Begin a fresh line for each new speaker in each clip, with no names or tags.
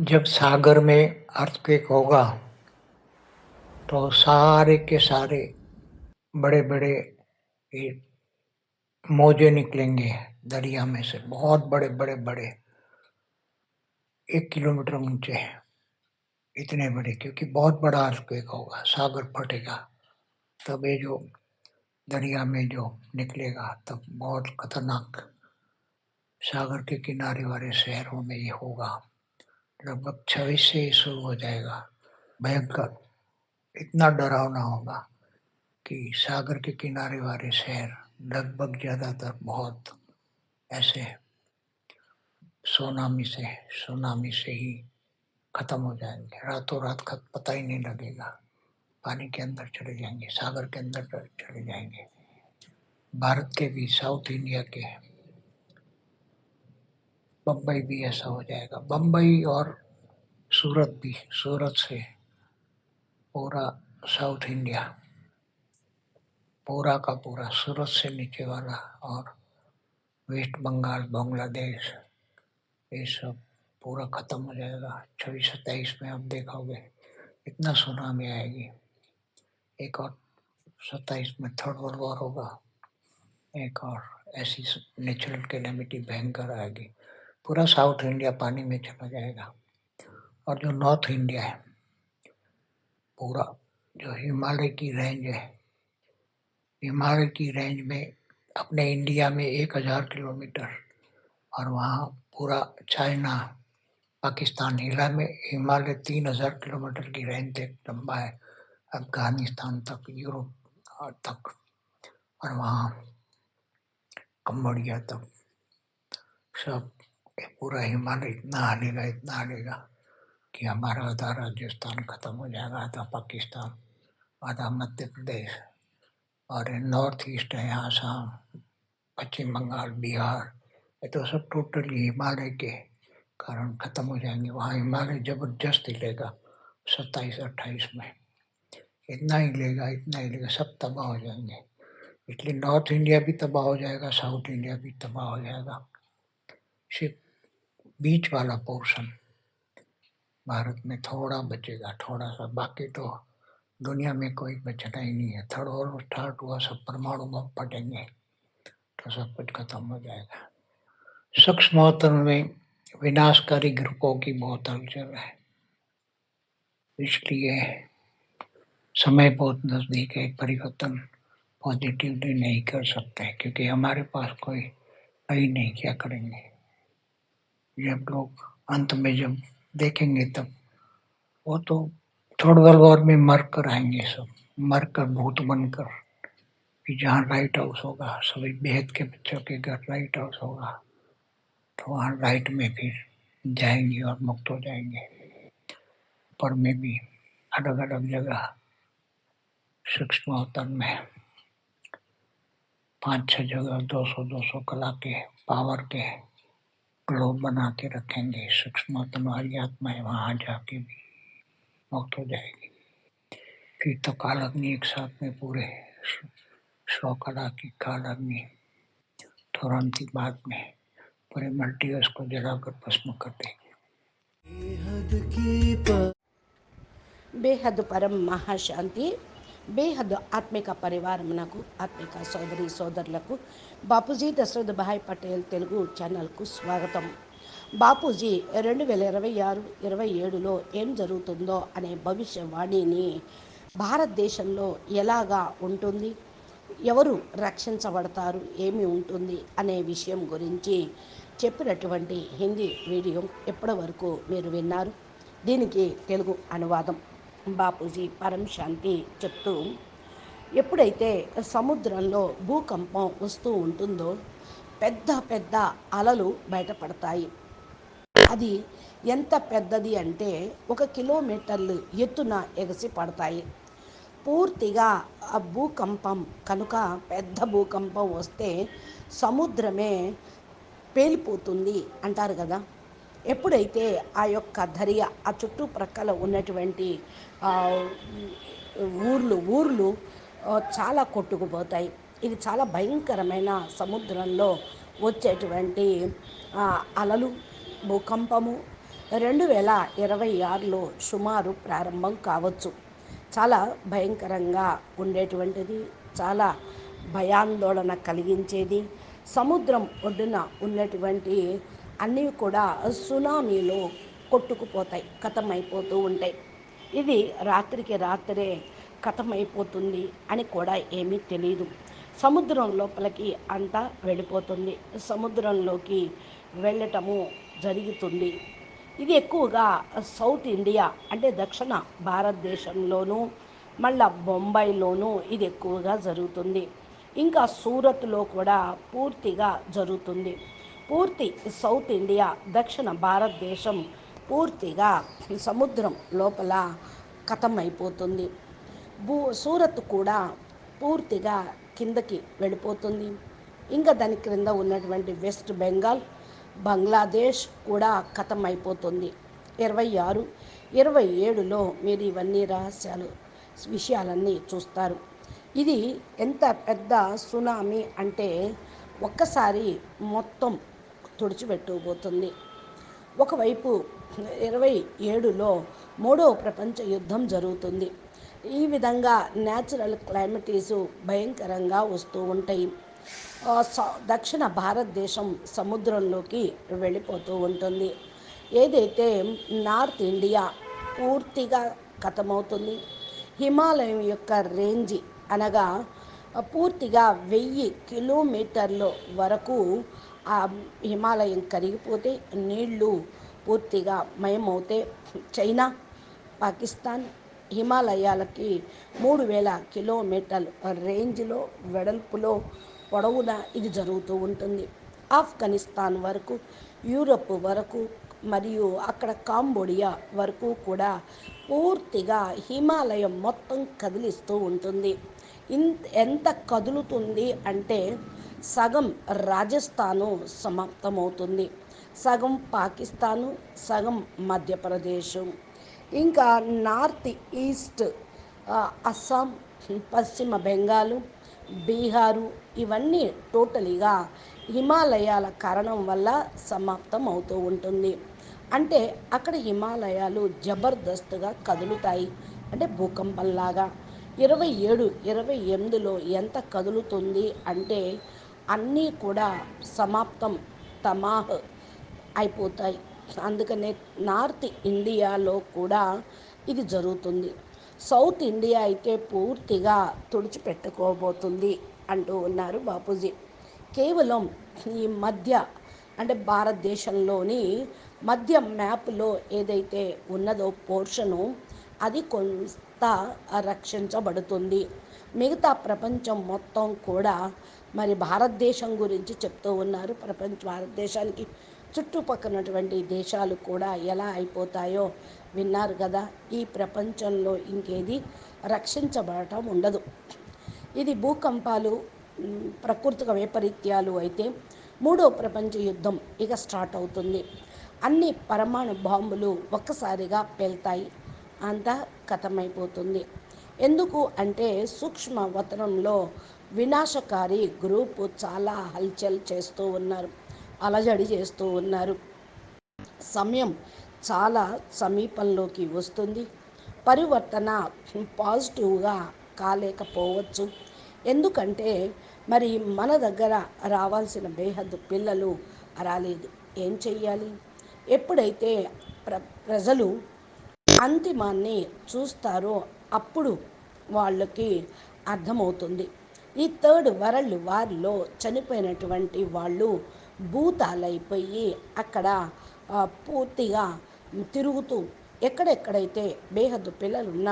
जब सागर में अर्थक्वेक होगा तो सारे के सारे बड़े बड़े मोजे निकलेंगे दरिया में से। बहुत बड़े बड़े बड़े। एक किलोमीटर ऊँचे हैं। इतने बड़े, क्योंकि बहुत बड़ा अर्थक्वेक होगा। सागर फटेगा, तब ये जो दरिया में जो निकलेगा, तब बहुत खतरनाक सागर के किनारे वाले शहरों में ये होगा। लगभग छब्बीस से ही शुरू हो जाएगा, भयंकर, इतना डरावना होगा कि सागर के किनारे वाले शहर लगभग ज़्यादातर बहुत ऐसे सोनामी से सोनामी से ही खत्म हो जाएँगे। रातों रात का पता ही नहीं लगेगा। पानी के अंदर चले जाएँगे, सागर के अंदर चले जाएँगे। भारत के भी, साउथ इंडिया के बम्बई भी ऐसा हो जाएगा। बम्बई और सूरत भी, सूरत से पूरा साउथ इंडिया, पूरा का पूरा सूरत से नीचे वाला और वेस्ट बंगाल, बांग्लादेश, ये सब पूरा खत्म हो जाएगा। छब्बीस, सत्ताईस में आप देखोगे, इतना सुनामी आएगी। एक और सत्ताईस में थर्ड वर्ल्ड वॉर होगा। एक और ऐसी नेचुरल कैलेमिटी भयंकर आएगी। पूरा साउथ इंडिया पानी में चला जाएगा। और जो नॉर्थ इंडिया है, पूरा जो हिमालय की रेंज है, हिमालय की रेंज में अपने इंडिया में एक हज़ार किलोमीटर और वहाँ पूरा चाइना, पाकिस्तान हिला में हिमालय तीन हज़ार किलोमीटर की रेंज तक लंबा है, अफ़गानिस्तान तक, यूरोप तक और वहाँ कम्बोडिया तक, सब ये पूरा हिमालय इतना हालेगा इतना हालेगा कि हमारा आधा राजस्थान खत्म हो जाएगा, आधा पाकिस्तान, आधा मध्य प्रदेश और नॉर्थ ईस्ट है आसाम पश्चिम बंगाल, बिहार, ये तो सब टोटली हिमालय के कारण खत्म हो जाएँगे। वहाँ हिमालय ज़बरदस्त हिलेगा, सत्ताईस, अट्ठाईस में। इतना ही लेगा इतना ही लेगा सब तबाह हो जाएँगे। इसलिए नॉर्थ इंडिया भी तबाह हो जाएगा साउथ इंडिया भी तबाह हो जाएगा। सिर्फ़ बीच वाला पोर्शन। भारत में थोड़ा बचेगा, थोड़ा सा, बाकी तो दुनिया में कोई बचना ही नहीं है। थर्ड और स्टार्ट हुआ, सब परमाणु बम फटेंगे तो सब कुछ खत्म हो जाएगा। सूक्ष्म महत्व में विनाशकारी ग्रुपों की बहुत हलचल है। इसलिए समय बहुत नज़दीक है, परिवर्तन पॉजिटिवली नहीं कर सकते, क्योंकि हमारे पास कोई नहीं, क्या करेंगे? जब लोग अंत में जब देखेंगे तब, वो तो वर्ल्ड वॉर में मर कर आएँगे सब। मर कर भूत बनकर, कि जहाँ लाइट हाउस होगा, सभी बेहद के बच्चों के घर लाइट हाउस होगा तो वहाँ लाइट में फिर जाएँगे और मुक्त हो जाएँगे। पर में भी अलग अलग जगह, सूक्ष्म अवतरण में पाँच छह जगह, दो सौ दो सौ कला के पावर के लोभ बना के रखेंगे सूक्ष्म तुम्हारी आत्माएँ वहाँ जाके भी मुक्त हो जाएगी। फिर तो काल अग्नि एक साथ में पूरे सौ कला की काल अग्नि तुरंत ही बाद में पूरे मल्टी उसको जलाकर भस्म कर देगी।
बेहद परम महाशांति। బేహద్ ఆత్మిక పరివారమునకు ఆత్మిక సోదరి సోదరులకు బాపూజీ దశరథ్ భాయ్ పటేల్ తెలుగు ఛానల్కు స్వాగతం. బాపూజీ రెండు వేల ఇరవై ఆరు ఇరవై ఏడులో ఏం జరుగుతుందో అనే భవిష్యవాణిని భారతదేశంలో ఎలాగా ఉంటుంది? ఎవరు రక్షించబడతారు? ఏమి ఉంటుంది? అనే విషయం గురించి చెప్పినటువంటి హిందీ వీడియో ఎప్పటివరకు మీరు విన్నారు? దీనికి తెలుగు అనువాదం. బాపూజీ పరం శాంతి చెప్తూ ఎప్పుడైతే సముద్రంలో భూకంపం వస్తూ ఉంటుందో పెద్ద పెద్ద అలలు బయటపడతాయి. అది ఎంత పెద్దది అంటే ఒక కిలోమీటర్లు ఎత్తున ఎగసి పడతాయి. పూర్తిగా ఆ భూకంపం కనుక పెద్ద భూకంపం వస్తే సముద్రమే పేలిపోతుంది అంటారు కదా. ఎప్పుడైతే ఆ యొక్క దర్య ఆ చుట్టుప్రక్కల ఉన్నటువంటి ఊర్లు ఊర్లు చాలా కొట్టుకుపోతాయి. ఇది చాలా భయంకరమైన సముద్రంలో వచ్చేటువంటి అలలు భూకంపము. రెండు వేల ఇరవై ఆరులో సుమారు ప్రారంభం కావచ్చు. చాలా భయంకరంగా ఉండేటువంటిది చాలా భయాందోళన కలిగించేది. సముద్రం ఒడ్డున ఉన్నటువంటి అన్నీ కూడా సునామీలో కొట్టుకుపోతాయి కథమైపోతూ ఉంటాయి. ఇది రాత్రికి రాత్రే కథమైపోతుంది అని కూడా ఏమీ తెలియదు సముద్రం లోపలికి అంతా వెళ్ళిపోతుంది. సముద్రంలోకి వెళ్ళటము జరుగుతుంది. ఇది ఎక్కువగా సౌత్ ఇండియా అంటే దక్షిణ భారతదేశంలోనూ మళ్ళా బొంబాయిలోనూ ఇది ఎక్కువగా జరుగుతుంది. ఇంకా సూరత్లో కూడా పూర్తిగా జరుగుతుంది. పూర్తి సౌత్ ఇండియా దక్షిణ భారతదేశం పూర్తిగా సముద్రం లోపల కథమైపోతుంది. భూ సూరత్ కూడా పూర్తిగా కిందకి వెళ్ళిపోతుంది. ఇంకా దాని క్రింద ఉన్నటువంటి వెస్ట్ బెంగాల్ బంగ్లాదేశ్ కూడా అయిపోతుంది ఇరవై ఆరు ఇరవై ఏడులో మీరు ఇవన్నీ రహస్యాలు విషయాలన్నీ చూస్తారు. ఇది ఎంత పెద్ద సునామీ అంటే ఒక్కసారి మొత్తం తుడిచిపెట్టుకుపోతుంది. ఒకవైపు ఇరవై ఏడులో మూడో ప్రపంచ యుద్ధం జరుగుతుంది. ఈ విధంగా న్యాచురల్ క్లైమేటీస్ భయంకరంగా వస్తూ ఉంటాయి. దక్షిణ భారతదేశం సముద్రంలోకి వెళ్ళిపోతూ ఉంటుంది. ఏదైతే నార్త్ ఇండియా పూర్తిగా కథమవుతుంది హిమాలయం యొక్క రేంజ్ అనగా పూర్తిగా వెయ్యి కిలోమీటర్ల వరకు ఆ హిమాలయం కరిగిపోతే నీళ్ళు పూర్తిగా మయమవుతే చైనా పాకిస్తాన్ హిమాలయాలకి మూడు వేల కిలోమీటర్ల రేంజ్లో వెడల్పులో పొడవున ఇది జరుగుతూ ఉంటుంది. ఆఫ్ఘనిస్తాన్ వరకు యూరప్ వరకు మరియు అక్కడ కాంబోడియా వరకు కూడా పూర్తిగా హిమాలయం మొత్తం కదిలిస్తూ ఉంటుంది. ఇంత ఎంత కదులుతుంది అంటే సగం రాజస్థాను సమాప్తమవుతుంది. సగం పాకిస్తాను సగం మధ్యప్రదేశ్. ఇంకా నార్త్ ఈస్ట్ అస్సాం పశ్చిమ బెంగాలు బీహారు ఇవన్నీ టోటలీగా హిమాలయాల కారణం వల్ల సమాప్తం అవుతూ ఉంటుంది. అంటే అక్కడ హిమాలయాలు జబర్దస్త్గా కదులుతాయి. అంటే భూకంపంలాగా. ఇరవై ఏడు ఇరవై ఎనిమిదిలో ఎంత కదులుతుంది అంటే అన్నీ కూడా సమాప్తం తమాహ్ అయిపోతాయి. అందుకనే నార్త్ ఇండియాలో కూడా ఇది జరుగుతుంది. సౌత్ ఇండియా అయితే పూర్తిగా తుడిచిపెట్టుకోబోతుంది అంటూ ఉన్నారు బాపూజీ. కేవలం ఈ మధ్య అంటే భారతదేశంలోని మధ్య మ్యాప్లో ఏదైతే ఉన్నదో పోర్షను అది కొంత రక్షించబడుతుంది. మిగతా ప్రపంచం మొత్తం కూడా మరి భారతదేశం గురించి చెప్తూ ఉన్నారు. ప్రపంచ భారతదేశానికి చుట్టుపక్కనటువంటి దేశాలు కూడా ఎలా అయిపోతాయో విన్నారు కదా. ఈ ప్రపంచంలో ఇంకేది రక్షించబడటం ఉండదు. ఇది భూకంపాలు ప్రకృతిక వైపరీత్యాలు అయితే మూడో ప్రపంచ యుద్ధం ఇక స్టార్ట్ అవుతుంది. అన్ని పరమాణు బాంబులు ఒక్కసారిగా పేల్తాయి. అంతా కథమైపోతుంది. ఎందుకు అంటే సూక్ష్మ వతనంలో వినాశకారి గ్రూప్ చాలా హల్చల్ చేస్తూ ఉన్నారు అలజడి చేస్తూ ఉన్నారు. సమయం చాలా సమీపంలోకి వస్తుంది. పరివర్తన పాజిటివ్గా కాలేకపోవచ్చు. ఎందుకంటే మరి మన దగ్గర రావాల్సిన బేహద్దు పిల్లలు రాలేదు. ఏం చెయ్యాలి? ఎప్పుడైతే ప్ర ప్రజలు అంతిమాన్ని చూస్తారో అప్పుడు వాళ్ళకి అర్థమవుతుంది. ఈ థర్డ్ వరల్డ్ వార్లో చనిపోయినటువంటి వాళ్ళు భూతాలైపోయి అక్కడ పూర్తిగా తిరుగుతూ ఎక్కడెక్కడైతే బేహద్దు పిల్లలున్న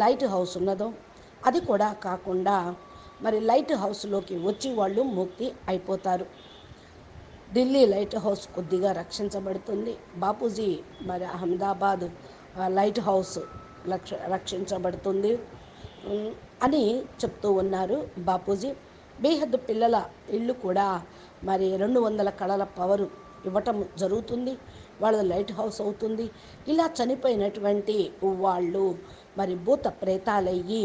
లైట్ హౌస్ ఉన్నదో అది కూడా కాకుండా మరి లైట్ హౌస్లోకి వచ్చి వాళ్ళు ముక్తి అయిపోతారు. ఢిల్లీ లైట్ హౌస్ కొద్దిగా రక్షించబడుతుంది. బాపూజీ మరి అహ్మదాబాద్ లైట్ హౌస్ రక్ష రక్షించబడుతుంది. అని చెప్తూ ఉన్నారు బాపూజీ. బేహద్దు పిల్లల ఇల్లు కూడా మరి రెండు వందల కళల పవరు ఇవ్వటం జరుగుతుంది. వాళ్ళ లైట్ హౌస్ అవుతుంది. ఇలా చనిపోయినటువంటి వాళ్ళు మరి భూత ప్రేతాలయ్యి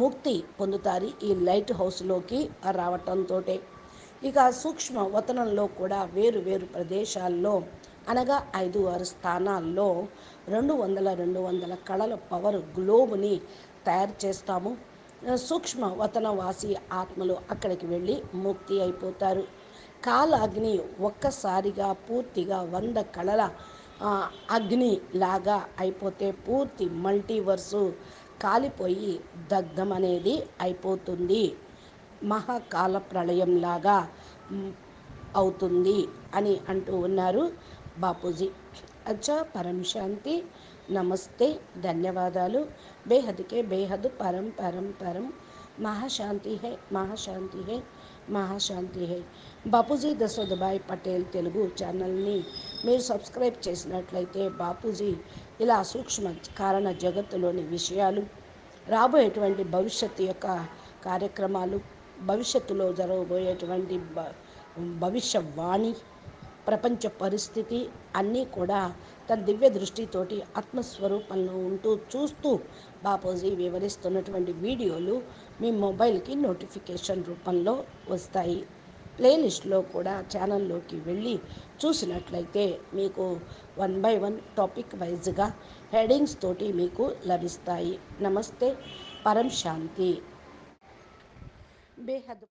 ముక్తి పొందుతారు ఈ లైట్ హౌస్లోకి రావటంతో ఇక సూక్ష్మ వతనంలో కూడా వేరు వేరు ప్రదేశాల్లో అనగా ఐదు ఆరు స్థానాల్లో రెండు వందల రెండు వందల కళల పవర్ గ్లోబ్ని తయారు చేస్తాము. సూక్ష్మ వతనవాసి ఆత్మలు అక్కడికి వెళ్ళి ముక్తి అయిపోతారు. కాలాగ్ని ఒక్కసారిగా పూర్తిగా వంద కళల అగ్ని లాగా అయిపోతే పూర్తి మల్టీవర్సు కాలిపోయి దగ్ధం అనేది అయిపోతుంది. మహాకాల ప్రళయం లాగా అవుతుంది అని అంటూ ఉన్నారు బాపూజీ. అచ్చా పరం శాంతి నమస్తే ధన్యవాదాలు. బేహద్కే బేహద్ పరం పరం పరం. మహాశాంతి హే మహాశాంతి హే మహాశాంతి హే. బాపూజీ దశోదభాయ్ పటేల్ తెలుగు ఛానల్ని మీరు సబ్స్క్రైబ్ చేసినట్లయితే బాపూజీ ఇలా సూక్ష్మ కారణ జగత్తులోని విషయాలు రాబోయేటువంటి భవిష్యత్తు యొక్క కార్యక్రమాలు భవిష్యత్తులో జరగబోయేటువంటి భవిష్యవాణి ప్రపంచ పరిస్థితి అన్నీ కూడా తన దివ్య దృష్టితోటి ఆత్మస్వరూపంలో ఉంటూ చూస్తూ బాపూజీ వివరిస్తున్నటువంటి వీడియోలు మీ మొబైల్కి నోటిఫికేషన్ రూపంలో వస్తాయి. ప్లేలిస్ట్లో కూడా ఛానల్లోకి వెళ్ళి చూసినట్లయితే మీకు వన్ బై వన్ టాపిక్ వైజ్గా హెడింగ్స్ తోటి మీకు లభిస్తాయి. నమస్తే పరం శాంతి. బేహద్